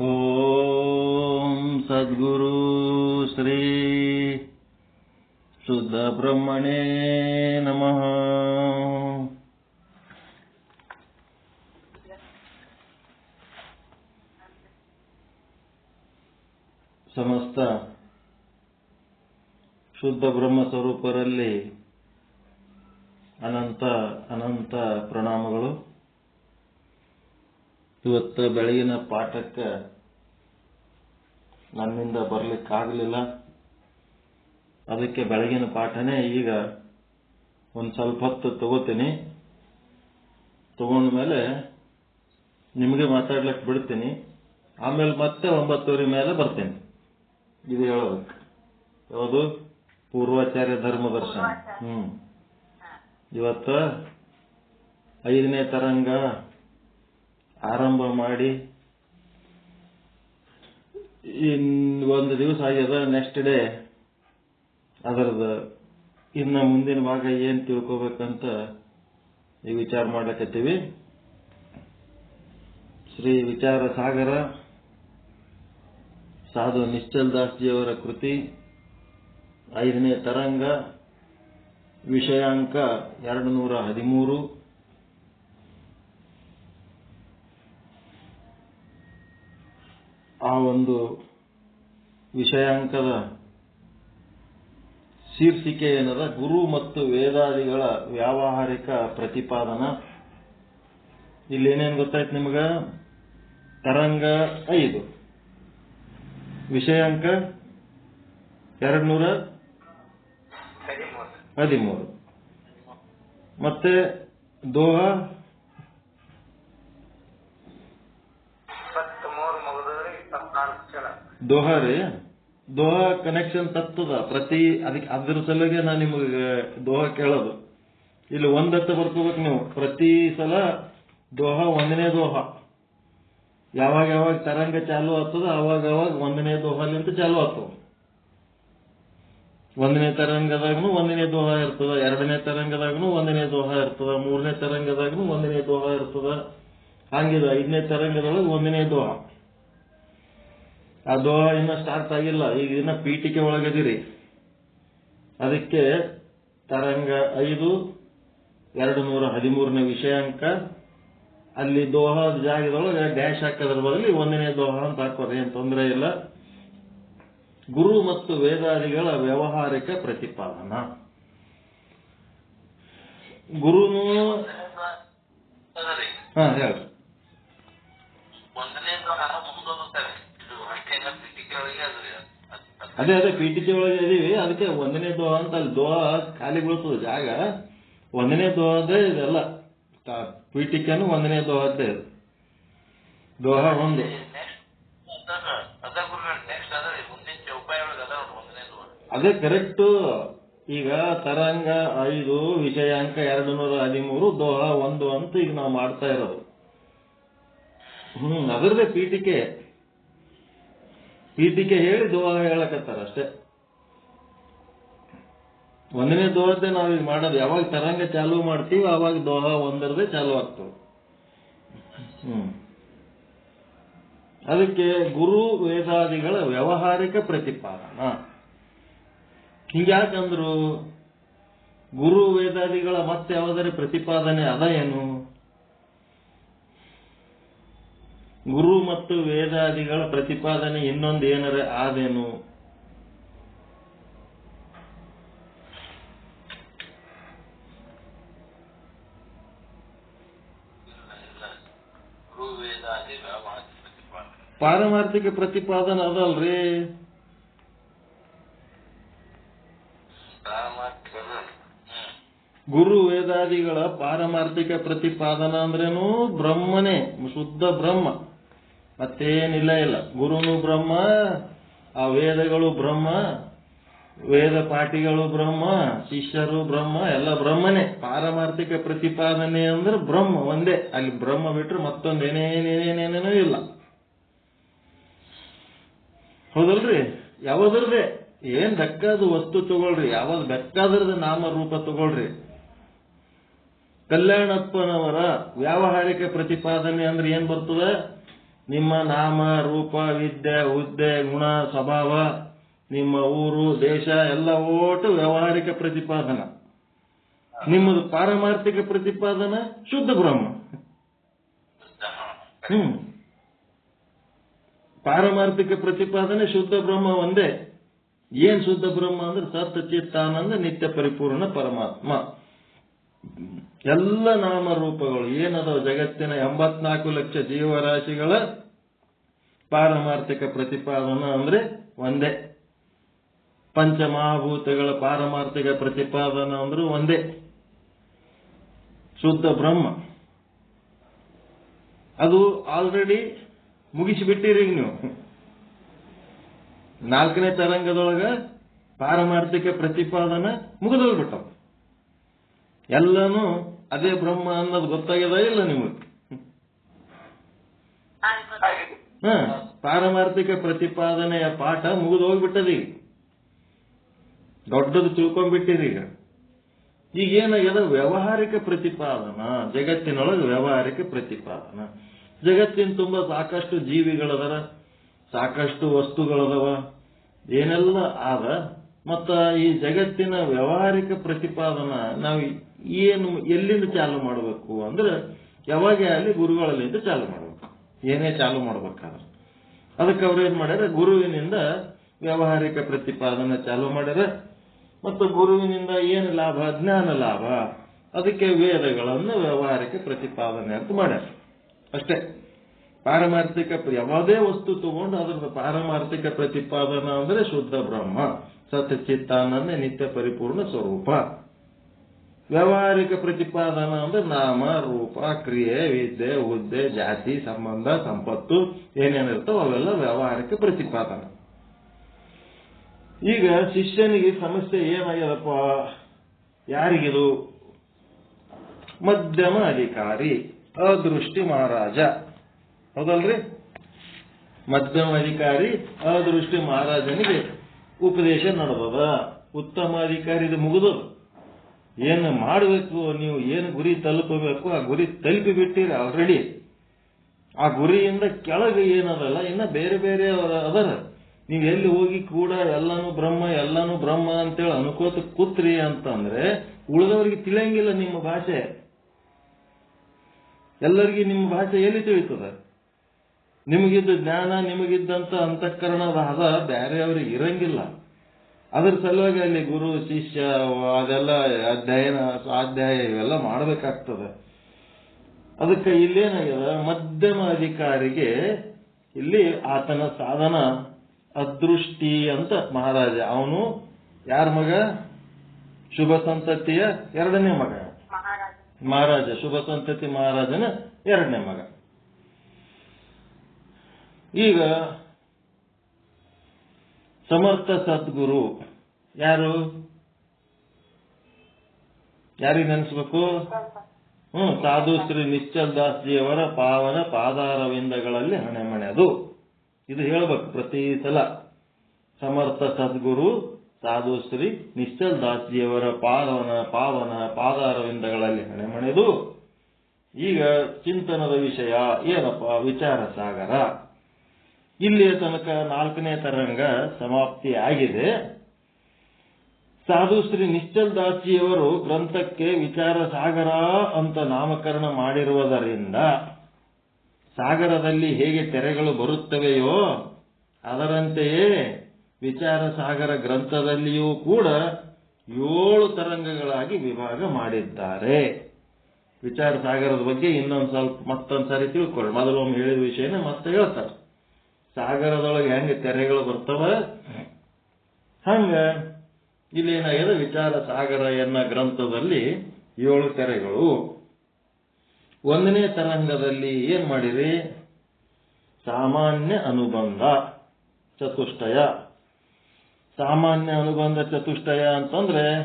ಓಂ ಸದ್ಗುರು ಶ್ರೀ ಶುದ್ಧ ಬ್ರಹ್ಮಣೇ ನಮಃ ಸಮಸ್ತ ಶುದ್ಧ ಬ್ರಹ್ಮ ಸ್ವರೂಪರಲ್ಲಿ ಅನಂತ ಅನಂತ ಪ್ರಣಾಮಗಳು. ಇವತ್ತು ಬೆಳಗಿನ ಪಾಠಕ್ಕೆ ನನ್ನಿಂದ ಬರ್ಲಿಕ್ಕಾಗಲಿಲ್ಲ. ಅದಕ್ಕೆ ಬೆಳಗಿನ ಪಾಠನೇ ಈಗ ಒಂದು ಸ್ವಲ್ಪ ಹೊತ್ತು ತಗೋತೀನಿ. ತಗೊಂಡ ಮೇಲೆ ನಿಮಗೆ ಮಾತಾಡ್ಲಿಕ್ಕೆ ಬಿಡ್ತೀನಿ. ಆಮೇಲೆ ಮತ್ತೆ ಒಂಬತ್ತುವರೆ ಮೇಲೆ ಬರ್ತೀನಿ. ಇದು ಹೇಳಬೇಕು ಯಾವುದು? ಪೂರ್ವಾಚಾರ್ಯ ಧರ್ಮ ದರ್ಶನ. ಹ್ಮ್. ಇವತ್ತ ಐದನೇ ತರಂಗ ಆರಂಭ ಮಾಡಿ ಇನ್ ಒಂದು ದಿವಸ ಆಗ್ಯದ ನೆಕ್ಸ್ಟ್ ಡೇ ಅದರದ ಇನ್ನ ಮುಂದಿನ ಭಾಗ ಏನ್ ತಿಳ್ಕೋಬೇಕಂತ ಈಗ ವಿಚಾರ ಮಾಡ್ಲಕತ್ತೀವಿ. ಶ್ರೀ ವಿಚಾರ ಸಾಗರ, ಸಾಧು ನಿಶ್ಚಲ್ ದಾಸ್ ಜಿಯವರ ಕೃತಿ, ಐದನೇ ತರಂಗ, ವಿಷಯಾಂಕ ಎರಡು ನೂರ ಹದಿಮೂರು. ಆ ಒಂದು ವಿಷಯಾಂಕದ ಶೀರ್ಷಿಕೆ ಏನದ? ಗುರು ಮತ್ತು ವೇದಾದಿಗಳ ವ್ಯಾವಹಾರಿಕ ಪ್ರತಿಪಾದನ. ಇಲ್ಲಿ ಏನೇನು ಗೊತ್ತಾಯ್ತು ನಿಮಗ? ತರಂಗ ಐದು. ವಿಷಯಾಂಕ ಎರಡು ನೂರ ಹದಿಮೂರು. ಮತ್ತೆ ದೋಹ ದೋಹ ರೀ. ದೋಹ ಕನೆಕ್ಷನ್ ತತ್ತದ. ಪ್ರತಿ ಅದಕ್ಕೆ ಅದ್ರ ಸಲುವಾಗಿ ನಾ ನಿಮಗೆ ದೋಹ ಕೇಳೋದು. ಇಲ್ಲಿ ಒಂದತ್ತ ಬರ್ಕೋಬೇಕು ನೀವು. ಪ್ರತಿ ಸಲ ದೋಹ ಒಂದನೇ ದೋಹ. ಯಾವಾಗ ಯಾವಾಗ ತರಂಗ ಚಾಲು ಆಗ್ತದ ಅವಾಗ ಅವಾಗ ಒಂದನೇ ದೋಹಲಿಂತ ಚಾಲು ಆಗ್ತದೆ. ಒಂದನೇ ತರಂಗದಾಗನು ಒಂದನೇ ದೋಹ ಇರ್ತದ. ಎರಡನೇ ತರಂಗದಾಗನು ಒಂದನೇ ದೋಹ ಇರ್ತದ. ಮೂರನೇ ತರಂಗದಾಗನು ಒಂದನೇ ದೋಹ ಇರ್ತದ. ಹಂಗಿದ. ಐದನೇ ತರಂಗದೊಳಗೆ ಒಂದನೇ ದೋಹ. ಆ ದೋಹ ಇನ್ನ ಸ್ಟಾರ್ಟ್ ಆಗಿಲ್ಲ. ಈಗ ಇನ್ನ ಪೀಠಿಕೆ ಒಳಗದಿರಿ. ಅದಕ್ಕೆ ತರಂಗ ಐದು ಎರಡು ನೂರ ಹದಿಮೂರನೇ ವಿಷಯಾಂಕ. ಅಲ್ಲಿ ದೋಹದ ಜಾಗದೊಳಗೆ ಡ್ಯಾಶ್ ಹಾಕೋದ್ರ ಬದಲಿ ಒಂದನೇ ದೋಹ ಅಂತ ಹಾಕೋದು ಏನ್ ತೊಂದರೆ ಇಲ್ಲ. ಗುರು ಮತ್ತು ವೇದಾದಿಗಳ ವ್ಯವಹಾರಿಕ ಪ್ರತಿಪಾದನ. ಗುರುನು ಹಾ ಹೇಳಿ ಒಂದನೇ ಮುಂದೋಗುತ್ತಾರೆ ಇದು ಅಷ್ಟೇನ ಪೀಠಿಕೆ ಒಳಗೆ ಅದ್ರಿ ಅದೇ ಅದೇ ಪೀಠಿಕೆ ಒಳಗೆ ಇದೀವಿ. ಅದಕ್ಕೆ ಒಂದನೇ ದೋಹ ಅಂತ ಅಲ್ಲಿ ದೋಹ ಖಾಲಿ ಬೀಳ್ತದೆ ಜಾಗ. ಒಂದನೇ ದೋಹದೇ ಇದೆಲ್ಲ. ಪೀಠಿಕೆನು ಒಂದನೇ ದೋಹದ್ದೇ ಇದು. ದೋಹ ಒಂದು. ಅದೇ ಕರೆಕ್ಟ್ ಈಗ ತರಂಗ ಐದು, ವಿಜಯಾಂಕ ಎರಡು ನೂರ ಹದಿಮೂರು ದೋಹ ಒಂದು ಅಂತ ಈಗ ನಾವು ಮಾಡ್ತಾ ಇರೋದು. ಹ್ಮ್ ಅದರದೇ ಪೀಠಿಕೆ ಪೀಠಿಕೆ ಹೇಳಿ ದೋಹ ಹೇಳಕತ್ತಾರ ಅಷ್ಟೇ. ಒಂದನೇ ದೋಹದ್ದೇ ನಾವೀಗ ಮಾಡೋದು. ಯಾವಾಗ ತರಂಗ ಚಾಲು ಮಾಡ್ತೀವಿ ಅವಾಗ ದೋಹ ಒಂದರದೇ ಚಾಲು ಆಗ್ತವೆ ಅದಕ್ಕೆ ಗುರು ವೇದಾದಿಗಳ ವ್ಯವಹಾರಿಕ ಪ್ರತಿಪಾದನ. ಹಿಂಗ್ಯಾಕಂದ್ರು ಗುರು ವೇದಾದಿಗಳ ಮತ್ತೆ ಯಾವುದರ ಪ್ರತಿಪಾದನೆ ಅದ ಏನು? ಗುರು ಮತ್ತು ವೇದಾದಿಗಳ ಪ್ರತಿಪಾದನೆ ಇನ್ನೊಂದು ಏನರ ಆದೇನು? ಪಾರಮಾರ್ಥಿಕ ಪ್ರತಿಪಾದನ ಅದಲ್ರಿ. ಗುರು ವೇದಾದಿಗಳ ಪಾರಮಾರ್ಥಿಕ ಪ್ರತಿಪಾದನ ಅಂದ್ರೇನು? ಬ್ರಹ್ಮನೇ, ಶುದ್ಧ ಬ್ರಹ್ಮ. ಮತ್ತೇನಿಲ್ಲ ಇಲ್ಲ. ಗುರುನು ಬ್ರಹ್ಮ, ಆ ವೇದಗಳು ಬ್ರಹ್ಮ, ವೇದ ಪಾಠಿಗಳು ಬ್ರಹ್ಮ, ಶಿಷ್ಯರು ಬ್ರಹ್ಮ, ಎಲ್ಲ ಬ್ರಹ್ಮನೇ. ಪಾರಮಾರ್ಥಿಕ ಪ್ರತಿಪಾದನೆ ಅಂದ್ರೆ ಬ್ರಹ್ಮ ಒಂದೇ. ಅಲ್ಲಿ ಬ್ರಹ್ಮ ಬಿಟ್ರೆ ಮತ್ತೊಂದು ಏನೇನೇನೇನೇನೇನೂ ಇಲ್ಲ. ಹೌದಲ್ರಿ? ಯಾವ್ದ್ರದೇ ಏನ್ ಬೆಕ್ಕಾದ ವಸ್ತು ತಗೊಳ್ರಿ. ಯಾವಾಗ ಬೆಕ್ಕಾದ್ರದ ನಾಮ ರೂಪ ತಗೊಳ್ರಿ. ಕಲ್ಯಾಣಪ್ಪನವರ ವ್ಯಾವಹಾರಿಕ ಪ್ರತಿಪಾದನೆ ಅಂದ್ರೆ ಏನ್ ಬರ್ತದ? ನಿಮ್ಮ ನಾಮ, ರೂಪ, ವಿದ್ಯೆ, ಹುದ್ದೆ, ಗುಣ, ಸ್ವಭಾವ, ನಿಮ್ಮ ಊರು, ದೇಶ, ಎಲ್ಲ ಒಟ್ಟು ವ್ಯವಹಾರಿಕ ಪ್ರತಿಪಾದನ. ನಿಮ್ಮದು ಪಾರಮಾರ್ಥಿಕ ಪ್ರತಿಪಾದನ ಶುದ್ಧ ಬ್ರಹ್ಮ. ಹ್ಮ್. ಪಾರಮಾರ್ಥಿಕ ಪ್ರತಿಪಾದನೆ ಶುದ್ಧ ಬ್ರಹ್ಮ ಒಂದೇ. ಏನ್ ಶುದ್ಧ ಬ್ರಹ್ಮ ಅಂದ್ರೆ ಸತ್ ಚಿತ್ತಾನಂದ, ನಿತ್ಯ ಪರಿಪೂರ್ಣ ಪರಮಾತ್ಮ. ಎಲ್ಲ ನಾಮರೂಪಗಳು ಏನದಾವ ಜಗತ್ತಿನ ಎಂಬತ್ನಾಲ್ಕು ಲಕ್ಷ ಜೀವರಾಶಿಗಳ ಪಾರಮಾರ್ಥಿಕ ಪ್ರತಿಪಾದನ ಅಂದ್ರೆ ಒಂದೇ. ಪಂಚಮಹಾಭೂತಗಳ ಪಾರಮಾರ್ಥಿಕ ಪ್ರತಿಪಾದನ ಅಂದ್ರೂ ಒಂದೇ. ಶುದ್ಧ ಬ್ರಹ್ಮ. ಅದು ಆಲ್ರೆಡಿ ಮುಗಿಸಿಬಿಟ್ಟಿರಿ ನೀವು. ನಾಲ್ಕನೇ ತರಂಗದೊಳಗ ಪಾರಮಾರ್ಥಿಕ ಪ್ರತಿಪಾದನ ಮುಗಿದೋಗ್ಬಿಟ್ಟವು. ಎಲ್ಲನೂ ಅದೇ ಬ್ರಹ್ಮ ಅನ್ನೋದು ಗೊತ್ತಾಗ್ಯದ ಇಲ್ಲ ನಿಮಗೆ? ಹ, ಪಾರಮಾರ್ಥಿಕ ಪ್ರತಿಪಾದನೆಯ ಪಾಠ ಮುಗಿದು ಹೋಗ್ಬಿಟ್ಟದೀಗ. ದೊಡ್ಡದು ತಿಳ್ಕೊಂಡ್ಬಿಟ್ಟಿರಿ ಈಗ ಈಗ ಏನಾಗ್ಯದ ವ್ಯಾವಹಾರಿಕ ಪ್ರತಿಪಾದನ, ಜಗತ್ತಿನೊಳಗೆ ವ್ಯವಹಾರಿಕ ಪ್ರತಿಪಾದನ. ಜಗತ್ತಿನ ತುಂಬಾ ಸಾಕಷ್ಟು ಜೀವಿಗಳದರ, ಸಾಕಷ್ಟು ವಸ್ತುಗಳದವ, ಏನೆಲ್ಲ ಆದ ಮತ್ತ ಈ ಜಗತ್ತಿನ ವ್ಯಾವಹಾರಿಕ ಪ್ರತಿಪಾದನ ನಾವು ಏನು ಎಲ್ಲಿಂದ ಚಾಲು ಮಾಡಬೇಕು ಅಂದ್ರೆ ಯಾವಾಗ ಅಲ್ಲಿ ಗುರುಗಳಲ್ಲಿಂದ ಚಾಲು ಮಾಡಬೇಕು. ಏನೇ ಚಾಲು ಮಾಡ್ಬೇಕಾದ್ರೆ. ಅದಕ್ಕೆ ಅವ್ರು ಏನ್ ಮಾಡ್ಯಾರ? ಗುರುವಿನಿಂದ ವ್ಯಾವಹಾರಿಕ ಪ್ರತಿಪಾದನೆ ಚಾಲು ಮಾಡ್ಯಾರ. ಮತ್ತು ಗುರುವಿನಿಂದ ಏನು ಲಾಭ? ಜ್ಞಾನ ಲಾಭ. ಅದಕ್ಕೆ ವೇದಗಳನ್ನು ವ್ಯಾವಹಾರಿಕ ಪ್ರತಿಪಾದನೆ ಅಂತ ಮಾಡ್ಯಾರ. ಅಷ್ಟೇ. ಪಾರಮಾರ್ಥಿಕ ಪ್ರ- ಯಾವುದೇ ವಸ್ತು ತಗೊಂಡು ಅದರ ಪಾರಮಾರ್ಥಿಕ ಪ್ರತಿಪಾದನ ಅಂದ್ರೆ ಶುದ್ಧ ಬ್ರಹ್ಮ. ಸತ್ಯ ಚಿತ್ತಾನಂದ ನಿತ್ಯ ಪರಿಪೂರ್ಣ ಸ್ವರೂಪ. ವ್ಯಾವಹಾರಿಕ ಪ್ರತಿಪಾದನ ಅಂದ್ರೆ ನಾಮ, ರೂಪ, ಕ್ರಿಯೆ, ವಿದ್ಯೆ, ಹುದ್ದೆ, ಜಾತಿ, ಸಂಬಂಧ, ಸಂಪತ್ತು ಏನೇನಿರ್ತಾವ ಅವೆಲ್ಲ ವ್ಯಾವಹಾರಿಕ ಪ್ರತಿಪಾದನ. ಈಗ ಶಿಷ್ಯನಿಗೆ ಸಮಸ್ಯೆ ಏನಾಗ್ಯದಪ್ಪ? ಯಾರಿಗಿದು? ಮಧ್ಯಮ ಅಧಿಕಾರಿ, ಅದೃಷ್ಟಿ ಮಹಾರಾಜ. ಹೌದಲ್ರಿ? ಮಧ್ಯಮ ಅಧಿಕಾರಿ, ಅದೃಷ್ಟಿ ಮಹಾರಾಜನಿಗೆ ಉಪದೇಶ ನಡೆದದ? ಉತ್ತಮ ಅಧಿಕಾರಿದು ಮುಗಿದು ಏನು ಮಾಡಬೇಕು? ನೀವು ಏನು ಗುರಿ ತಲುಪಬೇಕು? ಆ ಗುರಿ ತಲುಪಿ ಬಿಟ್ಟಿರಿ ಆಲ್ರೆಡಿ ಆ ಗುರಿಯಿಂದ ಕೆಳಗೆ ಏನದಲ್ಲ, ಇನ್ನ ಬೇರೆ ಬೇರೆ ಅದರ. ನೀವು ಎಲ್ಲಿ ಹೋಗಿ ಕೂಡ ಎಲ್ಲಾನು ಬ್ರಹ್ಮ ಎಲ್ಲಾನು ಬ್ರಹ್ಮ ಅಂತೇಳಿ ಅನ್ಕೋತ ಕೂತ್ರಿ ಅಂತಂದ್ರೆ, ಉಳಿದವರಿಗೆ ತಿಳಿಯಂಗಿಲ್ಲ ನಿಮ್ಮ ಭಾಷೆ. ಎಲ್ಲರಿಗೆ ನಿಮ್ಮ ಭಾಷೆ ಎಲ್ಲಿ ತಿಳಿತದ? ನಿಮಗಿದ್ದ ಜ್ಞಾನ ನಿಮಗಿದ್ದಂತ ಅಂತಃಕರಣದ ಹದ ಬೇರೆಯವ್ರಿಗೆ ಇರಂಗಿಲ್ಲ. ಅದ್ರ ಸಲುವಾಗಿ ಅಲ್ಲಿ ಗುರು ಶಿಷ್ಯ ಅದೆಲ್ಲ ಅಧ್ಯಯನ ಸ್ವಾಧ್ಯಾಯ ಇವೆಲ್ಲ ಮಾಡಬೇಕಾಗ್ತದೆ. ಅದಕ್ಕೆ ಇಲ್ಲೇನಾಗ್ಯದ ಮಧ್ಯಮ ಅಧಿಕಾರಿಗೆ ಇಲ್ಲಿ ಆತನ ಸಾಧನ ಅದೃಷ್ಟಿ ಅಂತ ಮಹಾರಾಜ. ಅವನು ಯಾರ ಮಗ? ಶುಭ ಸಂತತಿಯ ಎರಡನೇ ಮಗ. ಮಹಾರಾಜ ಶುಭ ಸಂತತಿ ಮಹಾರಾಜನ ಎರಡನೇ ಮಗ. ಈಗ ಸಮರ್ಥ ಸದ್ಗುರು ಯಾರು? ಯಾರಿಗೆ ನೆನೆಸ್ಬೇಕು? ಹ್ಮ್, ಸಾಧು ಶ್ರೀ ನಿಶ್ಚಲ್ ದಾಸ್ ಜಿಯವರ ಪಾವನ ಪಾದಾರವಿಂದಗಳಲ್ಲಿ ಹಣೆಮಣೆದು ಇದು ಹೇಳ್ಬೇಕು ಪ್ರತಿ ಸಲ. ಸಮರ್ಥ ಸದ್ಗುರು, ಸಾಧು ಶ್ರೀ ನಿಶ್ಚಲ್ ದಾಸ್ ಜಿಯವರ ಪಾವನ ಪಾವನ ಪಾದಾರವಿಂದಗಳಲ್ಲಿ ಹಣೆಮಣೆದು ಈಗ ಚಿಂತನದ ವಿಷಯ ಏನಪ್ಪ? ವಿಚಾರ ಸಾಗರ. ಇಲ್ಲಿಯ ತನಕ ನಾಲ್ಕನೇ ತರಂಗ ಸಮಾಪ್ತಿ ಆಗಿದೆ. ಸಾಧು ಶ್ರೀ ನಿಶ್ಚಲ್ ದಾಸಿಯವರು ಗ್ರಂಥಕ್ಕೆ ವಿಚಾರ ಸಾಗರ ಅಂತ ನಾಮಕರಣ ಮಾಡಿರುವುದರಿಂದ ಸಾಗರದಲ್ಲಿ ಹೇಗೆ ತೆರೆಗಳು ಬರುತ್ತವೆಯೋ ಅದರಂತೆಯೇ ವಿಚಾರ ಸಾಗರ ಗ್ರಂಥದಲ್ಲಿಯೂ ಕೂಡ ಏಳು ತರಂಗಗಳಾಗಿ ವಿಭಾಗ ಮಾಡಿದ್ದಾರೆ. ವಿಚಾರ ಸಾಗರದ ಬಗ್ಗೆ ಇನ್ನೊಂದು ಸ್ವಲ್ಪ ಮತ್ತೊಂದು ಸಾರಿ ತಿಳ್ಕೊಳ್ಳಿ ಮೊದಲು ಒಮ್ಮೆ ಹೇಳಿದ ವಿಷಯನೇ ಮತ್ತೆ ಹೇಳ್ತಾರೆ. ಸಾಗರದೊಳಗೆ ಹೆಂಗೆ ತೆರೆಗಳು ಬರ್ತವ? ಹಂಗ ಇಲ್ಲೇನಾಗಿದೆ ವಿಚಾರ ಸಾಗರ ಎನ್ನ ಗ್ರಂಥದಲ್ಲಿ ಏಳು ತೆರೆಗಳು. ಒಂದನೇ ತರಂಗದಲ್ಲಿ ಏನ್ ಮಾಡಿರಿ? ಸಾಮಾನ್ಯ ಅನುಬಂಧ ಚತುಷ್ಟಯ. ಸಾಮಾನ್ಯ ಅನುಬಂಧ ಚತುಷ್ಟಯ ಅಂತಂದ್ರೆ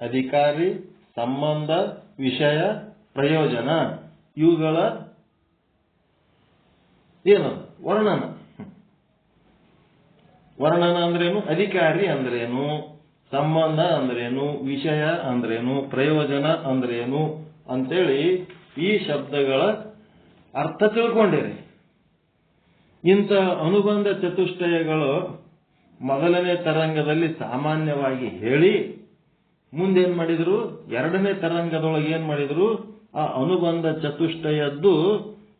ಅಧಿಕಾರಿ, ಸಂಬಂಧ, ವಿಷಯ, ಪ್ರಯೋಜನ. ಇವುಗಳ ಏನು ವರ್ಣನ. ವರ್ಣನ ಅಂದ್ರೇನು? ಅಧಿಕಾರಿ ಅಂದ್ರೇನು? ಸಂಬಂಧ ಅಂದ್ರೇನು? ವಿಷಯ ಅಂದ್ರೇನು? ಪ್ರಯೋಜನ ಅಂದ್ರೇನು? ಅಂತೇಳಿ ಈ ಶಬ್ದಗಳ ಅರ್ಥ ತಿಳ್ಕೊಂಡಿರಿ. ಇಂಥ ಅನುಬಂಧ ಚತುಷ್ಟಯಗಳು ಮೊದಲನೇ ತರಂಗದಲ್ಲಿ ಸಾಮಾನ್ಯವಾಗಿ ಹೇಳಿ ಮುಂದೇನ್ ಮಾಡಿದ್ರು? ಎರಡನೇ ತರಂಗದೊಳಗೆ ಏನ್ ಮಾಡಿದ್ರು? ಆ ಅನುಬಂಧ ಚತುಷ್ಟಯದ್ದು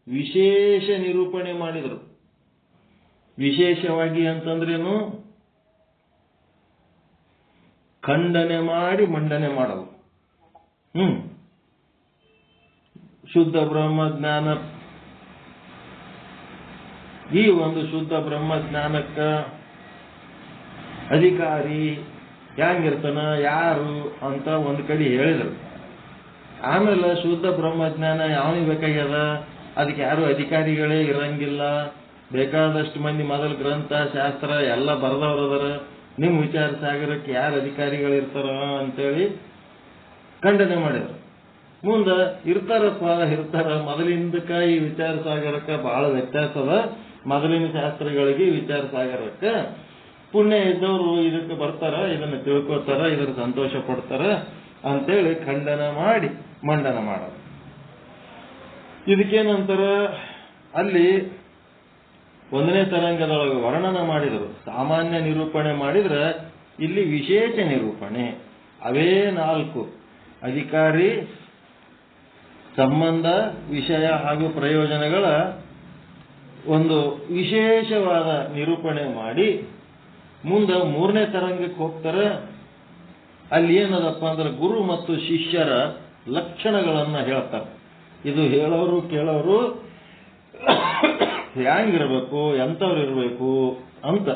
ವಿಶೇಷ ನಿರೂಪಣೆ ಮಾಡಿದ್ರು. ವಿಶೇಷವಾಗಿ ಅಂತಂದ್ರೇನು? ಖಂಡನೆ ಮಾಡಿ ಮಂಡನೆ ಮಾಡಲು ಹ್ಮ್. ಶುದ್ಧ ಬ್ರಹ್ಮ ಜ್ಞಾನ. ಈ ಒಂದು ಶುದ್ಧ ಬ್ರಹ್ಮ ಜ್ಞಾನಕ್ಕ ಅಧಿಕಾರಿ ಹೆಂಗಿರ್ತಾನ, ಯಾರು ಅಂತ ಒಂದು ಕಡೆ ಹೇಳಿದ್ರು. ಆಮೇಲೆ ಶುದ್ಧ ಬ್ರಹ್ಮಜ್ಞಾನ ಯಾವನಿಗೆ ಬೇಕಾಗ್ಯದ? ಅದಕ್ಕೆ ಯಾರು ಅಧಿಕಾರಿಗಳೇ ಇರಂಗಿಲ್ಲ. ಬೇಕಾದಷ್ಟು ಮಂದಿ ಮೊದಲು ಗ್ರಂಥ, ಶಾಸ್ತ್ರ ಎಲ್ಲ ಬರೆದವ್ರು ಅದಾರ. ನಿಮ್ ವಿಚಾರ ಸಾಗರಕ್ಕೆ ಯಾರು ಅಧಿಕಾರಿಗಳು ಇರ್ತಾರ ಅಂತೇಳಿ ಖಂಡನೆ ಮಾಡಿದ್ರು ಮುಂದ ಇರ್ತಾರಪ್ಪ ಇರ್ತಾರ. ಮೊದಲಿಂದಕ್ಕ ಈ ವಿಚಾರ ಸಾಗರಕ್ಕ ಬಹಳ ವ್ಯತ್ಯಾಸ ಅದ. ಮೊದಲಿನ ಶಾಸ್ತ್ರಗಳಿಗೆ ವಿಚಾರ ಸಾಗರಕ್ಕ ಪುಣ್ಯ ಇದ್ದವರು ಇದಕ್ಕೆ ಬರ್ತಾರ, ಇದನ್ನ ತಿಳ್ಕೊತಾರ ಇದ್ರ ಸಂತೋಷ ಪಡ್ತಾರ ಅಂತೇಳಿ ಖಂಡನ ಮಾಡಿ ಮಂಡನ ಮಾಡೋದು. ಇದಕ್ಕೇನಂತಾರ, ಅಲ್ಲಿ ಒಂದನೇ ತರಂಗದೊಳಗೆ ವರ್ಣನ ಮಾಡಿದರು. ಸಾಮಾನ್ಯ ನಿರೂಪಣೆ ಮಾಡಿದ್ರೆ ಇಲ್ಲಿ ವಿಶೇಷ ನಿರೂಪಣೆ. ಅವೇ ನಾಲ್ಕು. ಅಧಿಕಾರಿ, ಸಂಬಂಧ, ವಿಷಯ ಹಾಗೂ ಪ್ರಯೋಜನಗಳ ಒಂದು ವಿಶೇಷವಾದ ನಿರೂಪಣೆ ಮಾಡಿ ಮುಂದೆ ಮೂರನೇ ತರಂಗಕ್ಕೆ ಹೋಗ್ತಾರೆ. ಅಲ್ಲಿ ಏನದಪ್ಪ ಅಂದ್ರೆ ಗುರು ಮತ್ತು ಶಿಷ್ಯರ ಲಕ್ಷಣಗಳನ್ನ ಹೇಳ್ತಾರೆ. ಇದು ಹೇಳೋರು ಕೇಳೋರು ಹ್ಯಾಂಗಿರ್ಬೇಕು, ಎಂಥವ್ರು ಇರಬೇಕು ಅಂತ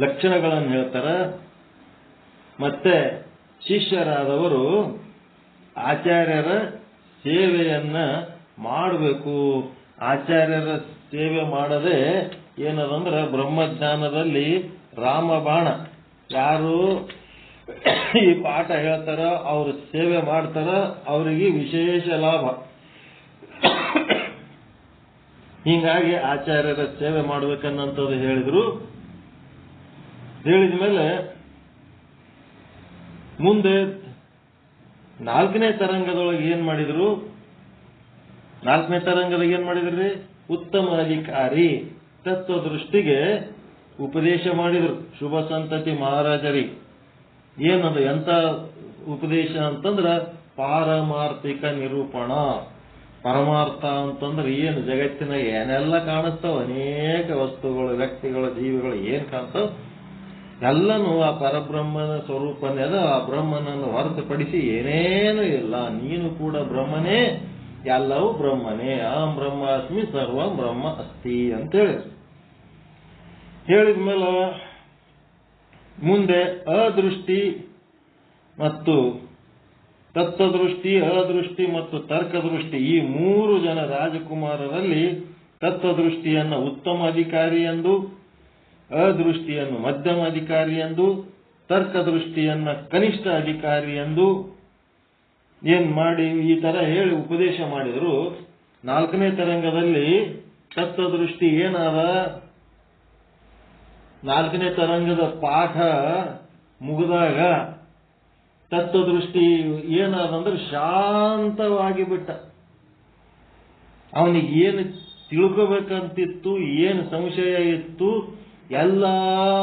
ಲಕ್ಷಣಗಳನ್ನು ಹೇಳ್ತಾರೆ. ಮತ್ತೆ ಶಿಷ್ಯರಾದವರು ಆಚಾರ್ಯರ ಸೇವೆಯನ್ನ ಮಾಡಬೇಕು. ಆಚಾರ್ಯರ ಸೇವೆ ಮಾಡದೆ ಏನದಂದ್ರೆ ಬ್ರಹ್ಮಜ್ಞಾನದಲ್ಲಿ ರಾಮಬಾಣ. ಯಾರು ಈ ಪಾಠ ಹೇಳ್ತಾರ ಅವ್ರ ಸೇವೆ ಮಾಡ್ತಾರ ಅವರಿಗೆ ವಿಶೇಷ ಲಾಭ. ಹೀಗಾಗಿ ಆಚಾರ್ಯರ ಸೇವೆ ಮಾಡ್ಬೇಕನ್ನಂಥದ್ದು ಹೇಳಿದ್ರು. ಹೇಳಿದ ಮೇಲೆ ಮುಂದೆ ನಾಲ್ಕನೇ ತರಂಗದೊಳಗೆ ಏನ್ ಮಾಡಿದ್ರು? ನಾಲ್ಕನೇ ತರಂಗದಾಗ ಏನ್ ಮಾಡಿದ್ರಿ? ಉತ್ತಮ ಅಧಿಕಾರಿ ತತ್ವ ದೃಷ್ಟಿಗೆ ಉಪದೇಶ ಮಾಡಿದ್ರು. ಶುಭ ಸಂತತಿ ಮಹಾರಾಜರಿಗೆ ಏನದು ಎಂತ ಉಪದೇಶ ಅಂತಂದ್ರ ಪಾರಮಾರ್ಥಿಕ ನಿರೂಪಣ. ಪರಮಾರ್ಥ ಅಂತಂದ್ರೆ ಏನು? ಜಗತ್ತಿನ ಏನೆಲ್ಲ ಕಾಣಿಸ್ತಾವ ಅನೇಕ ವಸ್ತುಗಳು, ವ್ಯಕ್ತಿಗಳು, ಜೀವಿಗಳು ಏನ್ ಕಾಣ್ತಾವ? ಎಲ್ಲನೂ ಆ ಪರಬ್ರಹ್ಮನ ಸ್ವರೂಪನೇ ಅದ. ಆ ಬ್ರಹ್ಮನನ್ನು ಹೊರತುಪಡಿಸಿ ಏನೇನು ಇಲ್ಲ. ನೀನು ಕೂಡ ಬ್ರಹ್ಮನೇ, ಎಲ್ಲವೂ ಬ್ರಹ್ಮನೇ. ಆ ಬ್ರಹ್ಮಾಸ್ಮಿ, ಸರ್ವ ಬ್ರಹ್ಮ ಅಸ್ತಿ ಅಂತ ಹೇಳಿದ್ರು ಹೇಳಿದ್ಮೇಲೆ ಮುಂದೆ ಅದೃಷ್ಟಿ ಮತ್ತು ತತ್ವದೃಷ್ಟಿ ಅದೃಷ್ಟಿ ಮತ್ತು ತರ್ಕದೃಷ್ಟಿ ಈ ಮೂರು ಜನ ರಾಜಕುಮಾರರಲ್ಲಿ ತತ್ವದೃಷ್ಟಿಯನ್ನು ಉತ್ತಮ ಅಧಿಕಾರಿ ಎಂದು, ಅದೃಷ್ಟಿಯನ್ನು ಮಧ್ಯಮ ಅಧಿಕಾರಿ ಎಂದು, ತರ್ಕದೃಷ್ಟಿಯನ್ನ ಕನಿಷ್ಠ ಅಧಿಕಾರಿ ಎಂದು ಏನ್ ಮಾಡಿ ಈ ತರ ಹೇಳಿ ಉಪದೇಶ ಮಾಡಿದರು. ನಾಲ್ಕನೇ ತರಂಗದಲ್ಲಿ ತತ್ವದೃಷ್ಟಿ ಏನಾದ? ನಾಲ್ಕನೇ ತರಂಗದ ಪಾಠ ಮುಗಿದಾಗ ತತ್ವದೃಷ್ಟಿ ಏನಾದಂದ್ರೆ ಶಾಂತವಾಗಿ ಬಿಟ್ಟ ಅವನಿಗೆ ಏನು ತಿಳ್ಕೋಬೇಕಂತಿತ್ತು, ಏನು ಸಂಶಯ ಇತ್ತು, ಎಲ್ಲ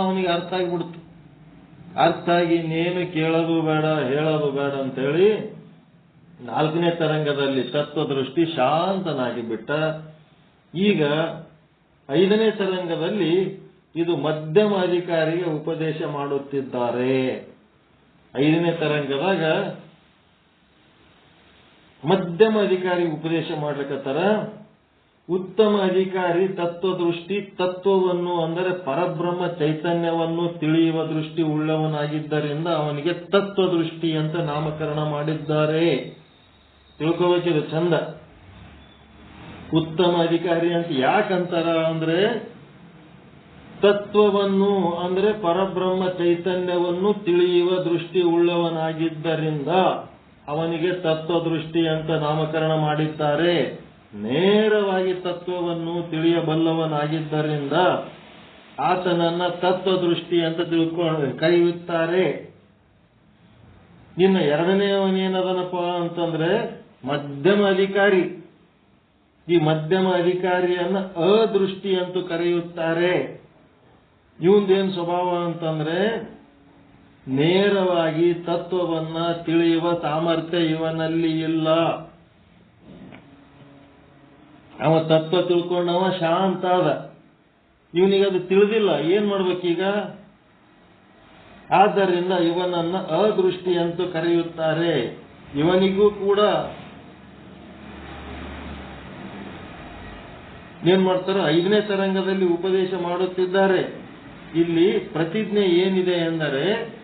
ಅವನಿಗೆ ಅರ್ಥ ಆಗಿಬಿಡ್ತು. ಅರ್ಥ ಆಗಿ ಇನ್ನೇನು ಕೇಳೋದು ಬೇಡ, ಹೇಳೋದು ಬೇಡ ಅಂತೇಳಿ ನಾಲ್ಕನೇ ತರಂಗದಲ್ಲಿ ತತ್ವದೃಷ್ಟಿ ಶಾಂತನಾಗಿ ಬಿಟ್ಟ ಈಗ ಐದನೇ ತರಂಗದಲ್ಲಿ ಇದು ಮಧ್ಯಮ ಅಧಿಕಾರಿಗೆ ಉಪದೇಶ ಮಾಡುತ್ತಿದ್ದಾರೆ. ಐದನೇ ತರಂಗದಾಗ ಮಧ್ಯಮ ಅಧಿಕಾರಿ ಉಪದೇಶ ಮಾಡ್ಲಿಕ್ಕತ್ತಾರ ಉತ್ತಮ ಅಧಿಕಾರಿ ತತ್ವದೃಷ್ಟಿ ತತ್ವವನ್ನು ಅಂದರೆ ಪರಬ್ರಹ್ಮ ಚೈತನ್ಯವನ್ನು ತಿಳಿಯುವ ದೃಷ್ಟಿ ಉಳ್ಳವನಾಗಿದ್ದರಿಂದ ಅವನಿಗೆ ತತ್ವದೃಷ್ಟಿ ಅಂತ ನಾಮಕರಣ ಮಾಡಿದ್ದಾರೆ. ತಿಳ್ಕೋಬೇಕಿದೆ ಚಂದ. ಉತ್ತಮ ಅಧಿಕಾರಿ ಅಂತ ಯಾಕಂತಾರ ಅಂದ್ರೆ ತತ್ವವನ್ನು, ಅಂದ್ರೆ ಪರಬ್ರಹ್ಮ ಚೈತನ್ಯವನ್ನು ತಿಳಿಯುವ ದೃಷ್ಟಿ ಉಳ್ಳವನಾಗಿದ್ದರಿಂದ ಅವನಿಗೆ ತತ್ವದೃಷ್ಟಿ ಅಂತ ನಾಮಕರಣ ಮಾಡಿದ್ದಾರೆ. ನೇರವಾಗಿ ತತ್ವವನ್ನು ತಿಳಿಯಬಲ್ಲವನಾಗಿದ್ದರಿಂದ ಆತನನ್ನ ತತ್ವದೃಷ್ಟಿ ಅಂತ ತಿಳ್ಕೊಂಡು ಕರೆಯುತ್ತಾರೆ. ಇನ್ನು ಎರಡನೆಯವನೇನದನಪ್ಪ ಅಂತಂದ್ರೆ ಮಧ್ಯಮ ಅಧಿಕಾರಿ. ಈ ಮಧ್ಯಮ ಅಧಿಕಾರಿಯನ್ನ ಅದೃಷ್ಟಿ ಅಂತೂ ಕರೆಯುತ್ತಾರೆ. ಇವಂದೇನ್ ಸ್ವಭಾವ ಅಂತಂದ್ರೆ ನೇರವಾಗಿ ತತ್ವವನ್ನ ತಿಳಿಯುವ ಸಾಮರ್ಥ್ಯ ಇವನಲ್ಲಿ ಇಲ್ಲ. ಅವ ತತ್ವ ತಿಳ್ಕೊಂಡವ ಶಾಂತ ಅದ. ಇವನಿಗೆ ಅದು ತಿಳಿದಿಲ್ಲ. ಏನ್ ಮಾಡ್ಬೇಕೀಗ? ಆದ್ದರಿಂದ ಇವನನ್ನ ಅದೃಷ್ಟಿ ಅಂತ ಕರೆಯುತ್ತಾರೆ. ಇವನಿಗೂ ಕೂಡ ಏನ್ ಮಾಡ್ತಾರೋ? ಐದನೇ ತರಂಗದಲ್ಲಿ ಉಪದೇಶ ಮಾಡುತ್ತಿದ್ದಾರೆ. ಇಲ್ಲಿ ಪ್ರತಿಜ್ಞೆ ಏನಿದೆ ಎಂದರೆ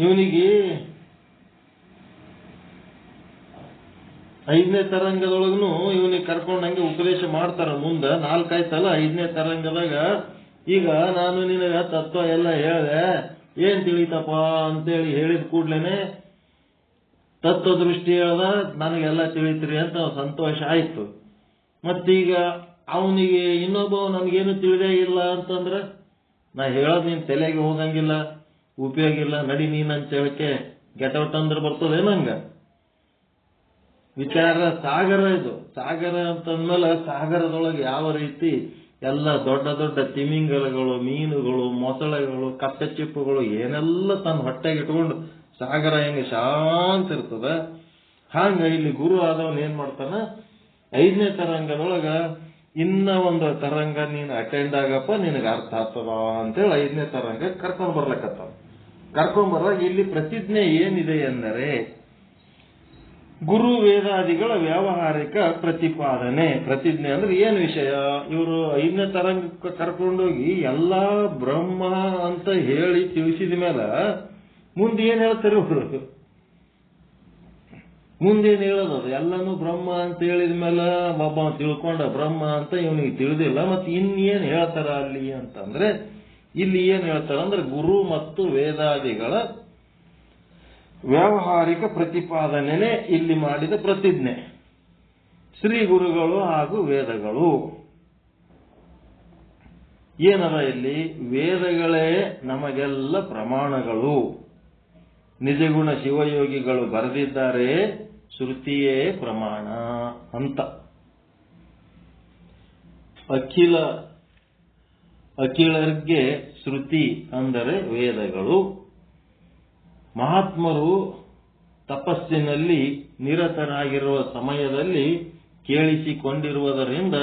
ಇವನಿಗೆ ಐದನೇ ತರಂಗದೊಳಗೂ ಇವನಿಗೆ ಕರ್ಕೊಂಡಂಗೆ ಉಪದೇಶ ಮಾಡ್ತಾರ ಮುಂದ. ನಾಲ್ಕಾಯ್ತಲ್ಲ? ಐದನೇ ತರಂಗದಾಗ. ಈಗ ನಾನು ನಿನಗ ತತ್ವ ಎಲ್ಲ ಹೇಳ್ದೆ. ಏನ್ ತಿಳಿತಪ್ಪ ಅಂತೇಳಿ ಹೇಳಿದ ಕೂಡ್ಲೇನೆ ತತ್ವ ದೃಷ್ಟಿ ಹೇಳ್ದ, ನನಗೆಲ್ಲ ತಿಳಿತ್ರಿ ಅಂತ ಸಂತೋಷ ಆಯ್ತು. ಮತ್ತೀಗ ಅವನಿಗೆ ಇನ್ನೊಬ್ಬ ನನಗೇನು ತಿಳಿದೇ ಇಲ್ಲ ಅಂತಂದ್ರೆ? ನಾ ಹೇಳೋದ್ ನಿನ್ ತಲೆಗೆ ಹೋಗಂಗಿಲ್ಲ, ಉಪಯೋಗ ಇಲ್ಲ, ನಡಿ ನೀನ್ ಅಂತ ಹೇಳಕ್ಕೆ ಗೆಟೌಟ್ ಅಂದ್ರೆ ಬರ್ತದೆ ಹಂಗ ವಿಚಾರ ಸಾಗರ ಇದು. ಸಾಗರ ಅಂತಂದ್ಮೇಲೆ ಸಾಗರದೊಳಗೆ ಯಾವ ರೀತಿ ಎಲ್ಲ ದೊಡ್ಡ ದೊಡ್ಡ ತಿಮಿಂಗಲಗಳು, ಮೀನುಗಳು, ಮೊಸಳೆಗಳು ಕಪ್ಪೆ ಚಿಪ್ಪುಗಳು ಏನೆಲ್ಲ ತನ್ನ ಹೊಟ್ಟೆಗೆ ಇಟ್ಕೊಂಡು ಸಾಗರ ಹೆಂಗೆ ಶಾಂತ ಇರ್ತದ, ಹಂಗ ಇಲ್ಲಿ ಗುರು ಆದವನ್ ಏನ್ ಮಾಡ್ತಾನ? ಐದನೇ ತರಂಗದೊಳಗ ಇನ್ನ ಒಂದು ತರಂಗ ನೀನ್ ಅಟೆಂಡ್ ಆಗಪ್ಪ, ನಿನಗೆ ಅರ್ಥ ಆಗ್ತದ ಅಂತೇಳಿ ಐದನೇ ತರಂಗ ಕರ್ಕೊಂಡ್ ಬರ್ಲಕತ್ತ ಕರ್ಕೊಂಡ್ ಬರುವಾಗ ಇಲ್ಲಿ ಪ್ರತಿಜ್ಞೆ ಏನಿದೆ ಎಂದರೆ ಗುರು ವೇದಾದಿಗಳ ವ್ಯಾವಹಾರಿಕ ಪ್ರತಿಪಾದನೆ. ಪ್ರತಿಜ್ಞೆ ಅಂದ್ರೆ ಏನು ವಿಷಯ? ಇವರು ಐದನೇ ತರಂಗಕ್ಕೆ ಕರ್ಕೊಂಡೋಗಿ ಎಲ್ಲಾ ಬ್ರಹ್ಮ ಅಂತ ಹೇಳಿ ತಿಳಿಸಿದ ಮೇಲೆ ಮುಂದೆ ಏನ್ ಹೇಳ್ತಾರೆ ಇವರು? ಮುಂದೇನ್ ಹೇಳೋದು ಎಲ್ಲನೂ ಬ್ರಹ್ಮ ಅಂತ ಹೇಳಿದ ಮೇಲೆ ಒಬ್ಬ ತಿಳ್ಕೊಂಡ ಬ್ರಹ್ಮ ಅಂತ ಇವನಿಗೆ ತಿಳಿದಿಲ್ಲ. ಮತ್ತೆ ಇನ್ನೇನು ಹೇಳ್ತಾರ ಅಲ್ಲಿ ಅಂತಂದ್ರೆ, ಇಲ್ಲಿ ಏನ್ ಹೇಳ್ತಾರ ಅಂದ್ರೆ ಗುರು ಮತ್ತು ವೇದಾದಿಗಳ ವ್ಯಾವಹಾರಿಕ ಪ್ರತಿಪಾದನೆ ಇಲ್ಲಿ ಮಾಡಿದ ಪ್ರತಿಜ್ಞೆ. ಶ್ರೀ ಗುರುಗಳು ಹಾಗೂ ವೇದಗಳು. ಏನದ ಇಲ್ಲಿ? ವೇದಗಳೇ ನಮಗೆಲ್ಲ ಪ್ರಮಾಣಗಳು. ನಿಜಗುಣ ಶಿವಯೋಗಿಗಳು ಬರೆದಿದ್ದಾರೆ, ಶ್ರುತಿಯೇ ಪ್ರಮಾಣ ಅಂತ. ಅಖಿಲ, ಅಖಿಲರ್ಗೆ ಶ್ರುತಿ ಅಂದರೆ ವೇದಗಳು. ಮಹಾತ್ಮರು ತಪಸ್ಸಿನಲ್ಲಿ ನಿರತರಾಗಿರುವ ಸಮಯದಲ್ಲಿ ಕೇಳಿಸಿಕೊಂಡಿರುವುದರಿಂದ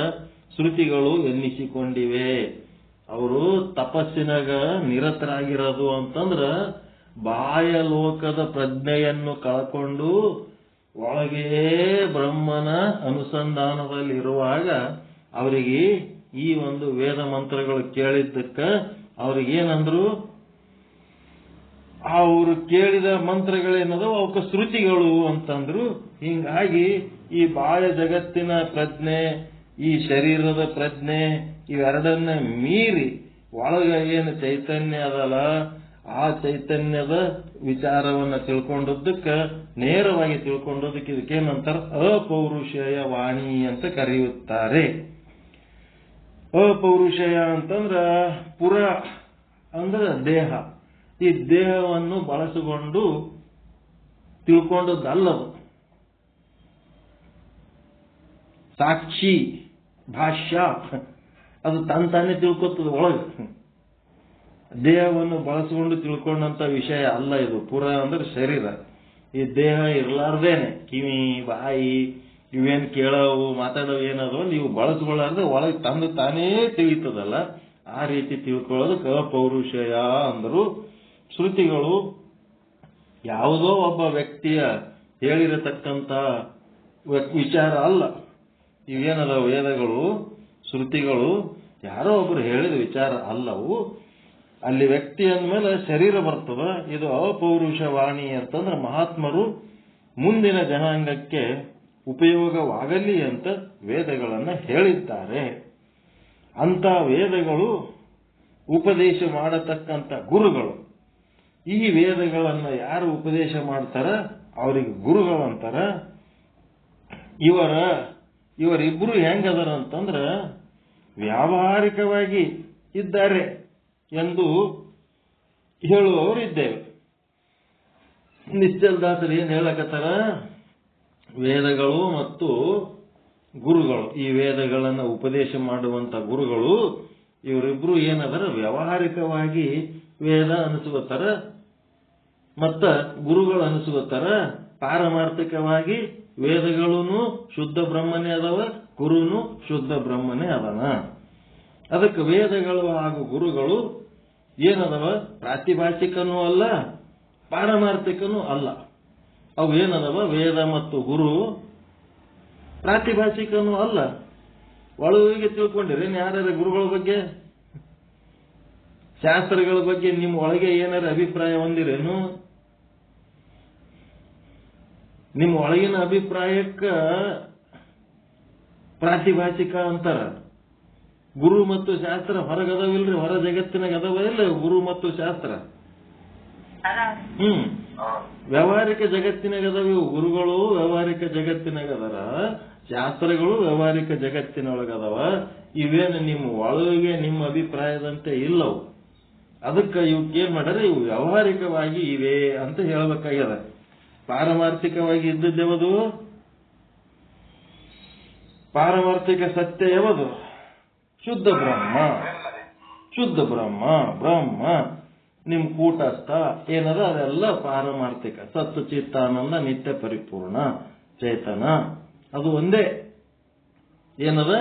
ಶ್ರುತಿಗಳು ಎನ್ನಿಸಿಕೊಂಡಿವೆ. ಅವರು ತಪಸ್ಸಿನಾಗ ನಿರತರಾಗಿರೋದು ಅಂತಂದ್ರ ಬಾಹ್ಯ ಲೋಕದ ಪ್ರಜ್ಞೆಯನ್ನು ಕಳಕೊಂಡು ಒಳಗೆ ಬ್ರಹ್ಮನ ಅನುಸಂಧಾನದಲ್ಲಿರುವಾಗ ಅವರಿಗೆ ಈ ಒಂದು ವೇದ ಮಂತ್ರಗಳು ಕೇಳಿದ್ದಕ್ಕ ಅವ್ರಿಗೇನಂದ್ರು? ಅವರು ಕೇಳಿದ ಮಂತ್ರಗಳೇನದು ಅವಕ್ಕೆ ಶ್ರುತಿಗಳು ಅಂತಂದ್ರು. ಹಿಂಗಾಗಿ ಈ ಬಾಹ್ಯ ಜಗತ್ತಿನ ಪ್ರಜ್ಞೆ, ಈ ಶರೀರದ ಪ್ರಜ್ಞೆ ಇವೆರಡನ್ನ ಮೀರಿ ಒಳಗ ಏನು ಚೈತನ್ಯ ಅದಲ್ಲ ಆ ಚೈತನ್ಯದ ವಿಚಾರವನ್ನ ತಿಳ್ಕೊಂಡದ್ದಕ್ಕ, ನೇರವಾಗಿ ತಿಳ್ಕೊಂಡದಕ್ಕೆ ಇದಕ್ಕೇನಂತಾರ? ಅಪೌರುಷಯ ವಾಣಿ ಅಂತ ಕರೆಯುತ್ತಾರೆ. ಅಪೌರುಷಯ ಅಂತಂದ್ರ ಪುರ, ಅಂದ್ರ ದೇಹ. ಈ ದೇಹವನ್ನು ಬಳಸಿಕೊಂಡು ತಿಳ್ಕೊಂಡದ್ದಲ್ಲದು. ಸಾಕ್ಷಿ, ಭಾಷ್ಯ, ಅದು ತಂತಾನೆ ತಾನೇ ತಿಳ್ಕೊತದ ಒಳಗೆ. ದೇಹವನ್ನು ಬಳಸಿಕೊಂಡು ತಿಳ್ಕೊಂಡಂತ ವಿಷಯ ಅಲ್ಲ ಇದು. ಪುರ ಅಂದ್ರೆ ಶರೀರ. ಈ ದೇಹ ಇರಲಾರ್ದೇನೆ. ಕಿವಿ, ಬಾಯಿ, ಇವೇನು ಕೇಳೋವು, ಮಾತಾಡೋವು ಏನದು ನೀವು ಬಳಸ್ಕೊಳ್ಳಾರ್ದೆ ಒಳಗೆ ತಂದು ತಾನೇ ತಿಳಿತದಲ್ಲ. ಆ ರೀತಿ ತಿಳ್ಕೊಳ್ಳೋದಕ್ಕೆ ಪೌರುಷಯ ಅಂದರು ಶ್ರುತಿಗಳು. ಯಾವುದೋ ಒಬ್ಬ ವ್ಯಕ್ತಿಯ ಹೇಳಿರತಕ್ಕಂತ ವಿಚಾರ ಅಲ್ಲ. ಇವೇನದ ವೇದಗಳು, ಶ್ರುತಿಗಳು, ಯಾರೋ ಒಬ್ರು ಹೇಳಿದ ವಿಚಾರ ಅಲ್ಲವು. ಅಲ್ಲಿ ವ್ಯಕ್ತಿ ಅಂದಮೇಲೆ ಶರೀರ ಬರ್ತದ, ಇದು ಅಪೌರುಷವಾಣಿ ಅಂತಂದ್ರೆ ಮಹಾತ್ಮರು ಮುಂದಿನ ಜನಾಂಗಕ್ಕೆ ಉಪಯೋಗವಾಗಲಿ ಅಂತ ವೇದಗಳನ್ನು ಹೇಳಿದ್ದಾರೆ. ಅಂತ ವೇದಗಳು ಉಪದೇಶ ಮಾಡತಕ್ಕಂತ ಗುರುಗಳು. ಈ ವೇದಗಳನ್ನು ಯಾರು ಉಪದೇಶ ಮಾಡ್ತಾರ? ಅವರಿಗೆ ಗುರುಗಳು ಅಂತಾರ ಇವರ, ಇವರಿಬ್ರು ಹೆಂಗದರ ಅಂತಂದ್ರೆ ವ್ಯಾವಹಾರಿಕವಾಗಿ ಇದ್ದಾರೆ. ಎಂದು ಹೇಳುವವರು ಇದ್ದೇವೆ ನಿಶ್ಚಲ್ ದಾಸರು ಏನು ಹೇಳಕತ್ತಾರ? ವೇದಗಳು ಮತ್ತು ಗುರುಗಳು. ಈ ವೇದಗಳನ್ನು ಉಪದೇಶ ಮಾಡುವಂತ ಗುರುಗಳು ಇವರಿಬ್ರು ಏನದರ? ವ್ಯಾವಹಾರಿಕವಾಗಿ ವೇದ ಅನಿಸುವತ್ತರ? ಮತ್ತ ಗುರುಗಳು ಅನಿಸುವತ್ತರ? ಪಾರಮಾರ್ಥಿಕವಾಗಿ ವೇದಗಳೂನು ಶುದ್ಧ ಬ್ರಹ್ಮನೇ ಅದಾವ, ಗುರುನು ಶುದ್ಧ ಬ್ರಹ್ಮನೇ ಅದನ. ಅದಕ್ಕೆ ವೇದಗಳು ಹಾಗೂ ಗುರುಗಳು ಏನದವ? ಪ್ರಾತಿಭಾಷಿಕನೂ ಅಲ್ಲ, ಪಾರಮಾರ್ಥಿಕನೂ ಅಲ್ಲ. ಅವು ಏನದವ? ವೇದ ಮತ್ತು ಗುರು ಪ್ರಾತಿಭಾಷಿಕನೂ ಅಲ್ಲ. ಒಳಗೆ ತಿಳ್ಕೊಂಡಿರಿ ಯಾರ್ಯಾರ ಗುರುಗಳ ಬಗ್ಗೆ? ಶಾಸ್ತ್ರಗಳ ಬಗ್ಗೆ ನಿಮ್ಮ ಒಳಗೆ ಏನಾರ ಅಭಿಪ್ರಾಯ ಹೊಂದಿರೇನು? ನಿಮ್ಮ ಒಳಗಿನ ಅಭಿಪ್ರಾಯಕ್ಕ ಪ್ರಾತಿಭಾಷಿಕ ಅಂತಾರ. ಗುರು ಮತ್ತು ಶಾಸ್ತ್ರ ಹೊರಗದವಿಲ್ರಿ ಹೊರ ಜಗತ್ತಿನ ಅದಾವ ಇಲ್ಲ ಗುರು ಮತ್ತು ಶಾಸ್ತ್ರ. ಹ್ಮ್. ವ್ಯಾವಹಾರಿಕ ಜಗತ್ತಿನ ಅದಾವ ಇವು. ಗುರುಗಳು ವ್ಯಾವಹಾರಿಕ ಜಗತ್ತಿನ ಗದರ ಶಾಸ್ತ್ರಗಳು ವ್ಯಾವಹಾರಿಕ ಜಗತ್ತಿನೊಳಗದವ ಇವೇನು ನಿಮ್ಮ ಒಳಗೆ ನಿಮ್ಮ ಅಭಿಪ್ರಾಯದಂತೆ ಇಲ್ಲವು. ಅದಕ್ಕೆ ಇವಕ್ಕೆ ಏನ್ ಮಾಡ್ಯಾರ? ಇವು ವ್ಯಾವಹಾರಿಕವಾಗಿ ಇವೆ ಅಂತ ಹೇಳಬೇಕಾಗ್ಯದ. ಪಾರಮಾರ್ಥಿಕವಾಗಿ ಇದ್ದದ್ದು ಯಾವುದು? ಪಾರಮಾರ್ಥಿಕ ಸತ್ಯ ಯಾವುದು? ಶುದ್ಧ ಬ್ರಹ್ಮ. ಶುದ್ಧ ಬ್ರಹ್ಮ ಬ್ರಹ್ಮ. ನಿಮ್ ಕೂಟಸ್ಥ ಏನದ ಅದೆಲ್ಲ ಪಾರಮಾರ್ಥಿಕ, ಸತ್ತು ಚಿತ್ತಾನಂದ ನಿತ್ಯ ಪರಿಪೂರ್ಣ, ಚೇತನ. ಅದು ಒಂದೇ. ಏನದ?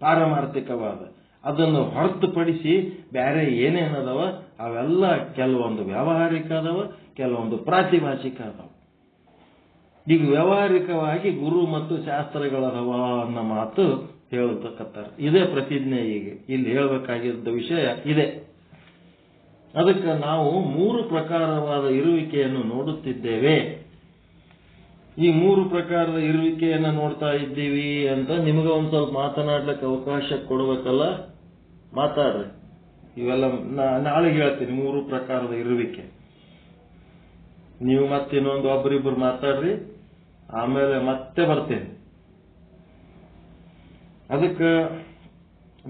ಪಾರಮಾರ್ಥಿಕವಾದ. ಅದನ್ನು ಹೊರತುಪಡಿಸಿ ಬೇರೆ ಏನೇನದವ ಅವೆಲ್ಲ ಕೆಲವೊಂದು ವ್ಯಾವಹಾರಿಕ ಅದಾವ, ಕೆಲವೊಂದು ಪ್ರಾತಿಭಾಷಿಕ ಅದಾವ. ಈಗ ವ್ಯಾವಹಾರಿಕವಾಗಿ ಗುರು ಮತ್ತು ಶಾಸ್ತ್ರಗಳದವ ಅನ್ನೋ ಮಾತು ಹೇಳ್ತಕ್ಕತ್ತಾರ ಇದೇ ಪ್ರತಿಜ್ಞೆ ಈಗ ಇಲ್ಲಿ ಹೇಳಬೇಕಾಗಿದ್ದ ವಿಷಯ ಇದೆ. ಅದಕ್ಕೆ ನಾವು ಮೂರು ಪ್ರಕಾರವಾದ ಇರುವಿಕೆಯನ್ನು ನೋಡುತ್ತಿದ್ದೇವೆ. ಈ ಮೂರು ಪ್ರಕಾರದ ಇರುವಿಕೆಯನ್ನು ನೋಡ್ತಾ ಇದ್ದೀವಿ ಅಂತ ನಿಮಗೆ ಒಂದು ಸ್ವಲ್ಪ ಮಾತನಾಡ್ಲಿಕ್ಕೆ ಅವಕಾಶ ಕೊಡಬೇಕಲ್ಲ? ಮಾತಾಡ್ರಿ. ಇವೆಲ್ಲ ನಾಳೆ ಹೇಳ್ತೀನಿ ಮೂರು ಪ್ರಕಾರದ ಇರುವಿಕೆ. ನೀವು ಮತ್ತೆ ಇನ್ನೊಂದು ಒಬ್ಬರಿಬ್ಬರು ಮಾತಾಡ್ರಿ. ಆಮೇಲೆ ಮತ್ತೆ ಬರ್ತೇನೆ. ಅದಕ್ಕೆ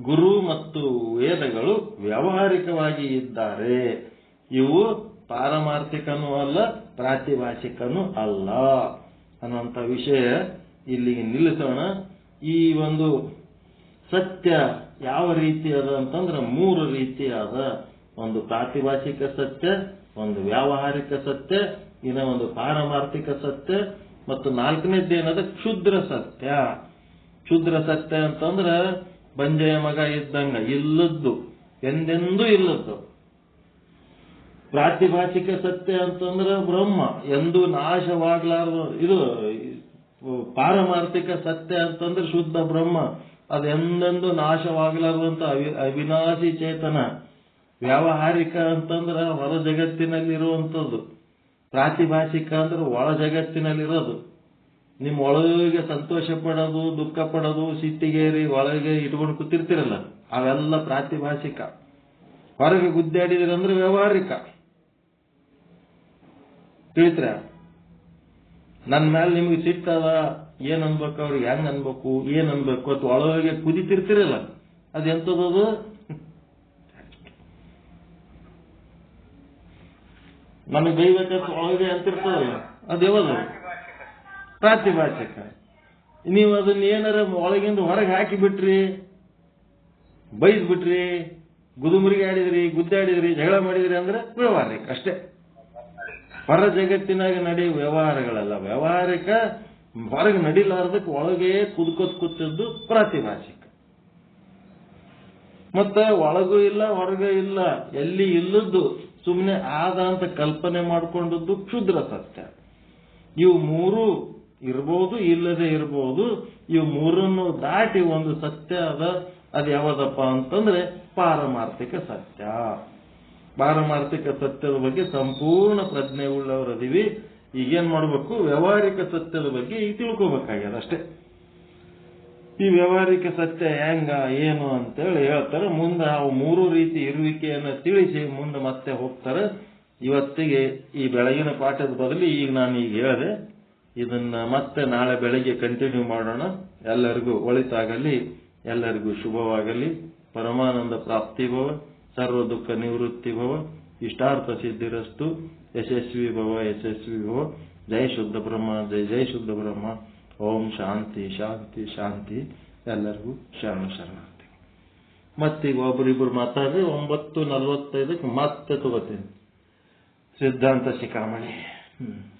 ಗುರು ಮತ್ತು ವೇದಗಳು ವ್ಯಾವಹಾರಿಕವಾಗಿ ಇದ್ದಾರೆ. ಇವು ಪಾರಮಾರ್ಥಿಕನೂ ಅಲ್ಲ, ಪ್ರಾತಿಭಾಷಿಕನೂ ಅಲ್ಲ. ಅನ್ನುವಂಥ ವಿಷಯ ಇಲ್ಲಿಗೆ ನಿಲ್ಲಿಸೋಣ. ಈ ಒಂದು ಸತ್ಯ ಯಾವ ರೀತಿ ಅದ ಅಂತಂದ್ರೆ ಮೂರು ರೀತಿಯಾದ ಒಂದು ಪ್ರಾತಿಭಾಷಿಕ ಸತ್ಯ, ಒಂದು ವ್ಯಾವಹಾರಿಕ ಸತ್ಯ, ಇನ್ನ ಒಂದು ಪಾರಮಾರ್ಥಿಕ ಸತ್ಯ, ಮತ್ತು ನಾಲ್ಕನೇದ್ದೇನದ ಕ್ಷುದ್ರ ಸತ್ಯ. ಕ್ಷುದ್ರ ಸತ್ಯ ಅಂತಂದ್ರ, ಬಂಜೆಯ ಮಗ ಇದ್ದಂಗ, ಇಲ್ಲದ್ದು, ಎಂದೆಂದೂ ಇಲ್ಲದ್ದು. ಪ್ರಾತಿಭಾಷಿಕ ಸತ್ಯ ಅಂತಂದ್ರ ಬ್ರಹ್ಮ, ಎಂದೂ ನಾಶವಾಗ್ಲಾರ ಇದು ಪಾರಮಾರ್ಥಿಕ ಸತ್ಯ ಅಂತಂದ್ರೆ ಶುದ್ಧ ಬ್ರಹ್ಮ ಅದೆಂದೆಂದು ನಾಶವಾಗಲಾರದಂತ ಅವಿ, ಅವಿನಾಶಿ ಚೇತನ. ವ್ಯಾವಹಾರಿಕ ಅಂತಂದ್ರ ಹೊರ ಜಗತ್ತಿನಲ್ಲಿರುವಂಥದ್ದು. ಪ್ರಾತಿಭಾಷಿಕ ಅಂದ್ರೆ ಒಳ ಜಗತ್ತಿನಲ್ಲಿರೋದು. ನಿಮ್ಮ ಒಳಗೆ ಸಂತೋಷ ಪಡೋದು ದುಃಖ ಪಡೋದು ಸಿಟ್ಟಿಗೇರಿ, ಒಳಗೆ ಇಟ್ಕೊಂಡು ಕೂತಿರ್ತಿರಲ್ಲ, ಅವೆಲ್ಲ ಪ್ರಾತಿಭಾಷಿಕ. ಹೊರಗೆ ಗುದ್ದಾಡಿದ್ರಂದ್ರೆ ವ್ಯವಹಾರಿಕ. ತಿಳಿತ್ರ ನನ್ನ ಮೇಲೆ ನಿಮ್ಗೆ ಸಿಟ್ಟದ ಏನ್ ಅನ್ಬೇಕು ಅವ್ರಿಗೆ ಹೆಂಗ್ ಅನ್ಬೇಕು ಏನ್ ಅನ್ಬೇಕು ಅಥವಾ ಒಳಗೆ ಕುದಿತಿರ್ತಿರಲ್ಲ ಅದೆಂತದದು ನಮಗೆ ಬೈಬೇಕಂತ ಒಳಗೆ ಅಂತಿರ್ತದಲ್ಲ, ಅದು ಯಾವುದು? ಪ್ರಾತಿಭಾಷಿಕ. ನೀವು ಅದನ್ನ ಏನಾರ ಒಳಗಿಂದ ಹೊರಗೆ ಹಾಕಿ ಬಿಟ್ರಿ ಬೈದ್ ಬಿಟ್ರಿ ಗುದುಮುರಿಗೆ ಆಡಿದ್ರಿ ಗುದ್ದಾಡಿದ್ರಿ ಜಗಳ ಮಾಡಿದ್ರಿ ಅಂದ್ರೆ ವ್ಯವಹಾರಿಕ ಅಷ್ಟೇ. ಹೊರ ಜಗತ್ತಿನಾಗ ನಡೆಯುವ ವ್ಯವಹಾರಗಳಲ್ಲ. ವ್ಯವಹಾರಿಕ ಹೊರಗೆ ನಡಿಲಾರ್ದಕ್ಕೆ ಒಳಗೆ ಕುದ್ಕೋತ್ ಕೂತಿದ್ದು ಪ್ರಾತಿಭಾಷಿಕ. ಮತ್ತೆ ಒಳಗೂ ಇಲ್ಲ, ಹೊರಗೂ ಇಲ್ಲ, ಎಲ್ಲಿ ಇಲ್ಲದ್ದು ಸುಮ್ಮನೆ ಆದ ಅಂತ ಕಲ್ಪನೆ ಮಾಡಿಕೊಂಡದ್ದು ಕ್ಷುದ್ರ ಸತ್ಯ. ಇವು ಮೂರು ಇರ್ಬೋದು, ಇಲ್ಲದೆ ಇರ್ಬೋದು, ಇವು ಮೂರನ್ನು ದಾಟಿ ಒಂದು ಸತ್ಯ ಅದ. ಅದು ಯಾವ್ದಪ್ಪ ಅಂತಂದ್ರೆ ಪಾರಮಾರ್ಥಿಕ ಸತ್ಯ. ಪಾರಮಾರ್ಥಿಕ ಸತ್ಯದ ಬಗ್ಗೆ ಸಂಪೂರ್ಣ ಪ್ರಜ್ಞೆ ಉಳ್ಳವರದಿವಿ ಈಗೇನ್ ಮಾಡ್ಬೇಕು? ವ್ಯಾವಹಾರಿಕ ಸತ್ಯದ ಬಗ್ಗೆ ಈಗ ತಿಳ್ಕೊಬೇಕಾಗ್ಯದ ಅಷ್ಟೇ. ಈ ವ್ಯವಹಾರಿಕ ಸತ್ಯ ಹೆಂಗ, ಏನು ಅಂತೇಳಿ ಹೇಳ್ತಾರೆ. ಮುಂದೆ ಅವು ಮೂರು ರೀತಿ ಇರುವಿಕೆಯನ್ನ ತಿಳಿಸಿ ಮುಂದೆ ಮತ್ತೆ ಹೋಗ್ತಾರೆ. ಇವತ್ತಿಗೆ ಈ ಬೆಳಗಿನ ಪಾಠದ ಬದಲು ಈಗ ನಾನು ಈಗ ಹೇಳಿದೆ. ಇದನ್ನ ಮತ್ತೆ ನಾಳೆ ಬೆಳಗ್ಗೆ ಕಂಟಿನ್ಯೂ ಮಾಡೋಣ. ಎಲ್ಲರಿಗೂ ಒಳಿತಾಗಲಿ, ಎಲ್ಲರಿಗೂ ಶುಭವಾಗಲಿ. ಪರಮಾನಂದ ಪ್ರಾಪ್ತಿ ಭವ, ಸರ್ವ ದುಃಖ ನಿವೃತ್ತಿ ಭವ. ಇಷ್ಟಾರ್ಥ ಸಿದ್ಧಿರಸ್ತು, ಯಶಸ್ವಿ ಭವ ಯಶಸ್ವಿ ಭವ. ಜೈ ಶುದ್ಧ ಬ್ರಹ್ಮ, ಜೈ ಜೈ ಶುದ್ಧ ಬ್ರಹ್ಮ. ಓಂ ಶಾಂತಿ ಶಾಂತಿ ಶಾಂತಿ. ಎಲ್ಲರಿಗೂ ಶರಣ ಶರಣಾರ್ಥಿ. ಮತ್ತೀಗ ಒಬ್ಬರಿಬ್ಬರು ಮಾತಾಡಿ ಒಂಬತ್ತು ನಲವತ್ತೈದಕ್ಕೆ ಮತ್ತೆ ತಗೋತೀನಿ. ಸಿದ್ಧಾಂತ ಶಿಖಾಮಣಿ. ಹ್ಮ್.